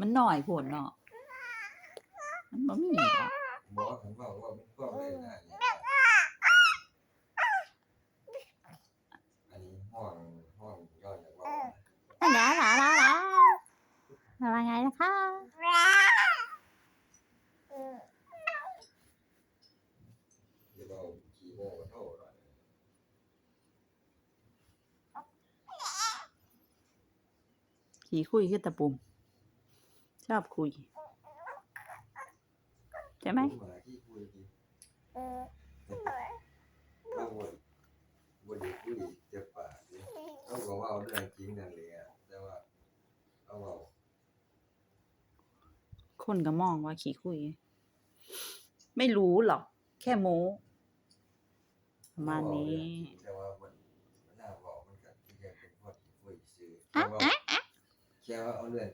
มันหน่อยโผลเนาะมันบ่มีเหรอกบอกว่าผมบอกว่ามันก็ไม่ได้อันนี้ห้องห้องย่อยจากว่าลาลาลาลาว่าไงนะคะเดี๋ยวเราขี่โม่กันเท่าไหร่ ขี่คุยคือตะปุ่ม ชอบคุย ใช่ไหมมาที่คุยดีเราบนบนคุยเจ็บปากเราบอกว่าเอาเรื่องจริงนั่นเลยแต่ว่าเอาเอาคนก็มองว่าขี่คุย ไม่รู้หรอก แค่โม้ประมาณนี้แต่ว่ามันมันน่าบอกมันก็ที่จะเป็นพอที่คุยซื้อแค่ว่า แค่ว่าเอาเรื่อง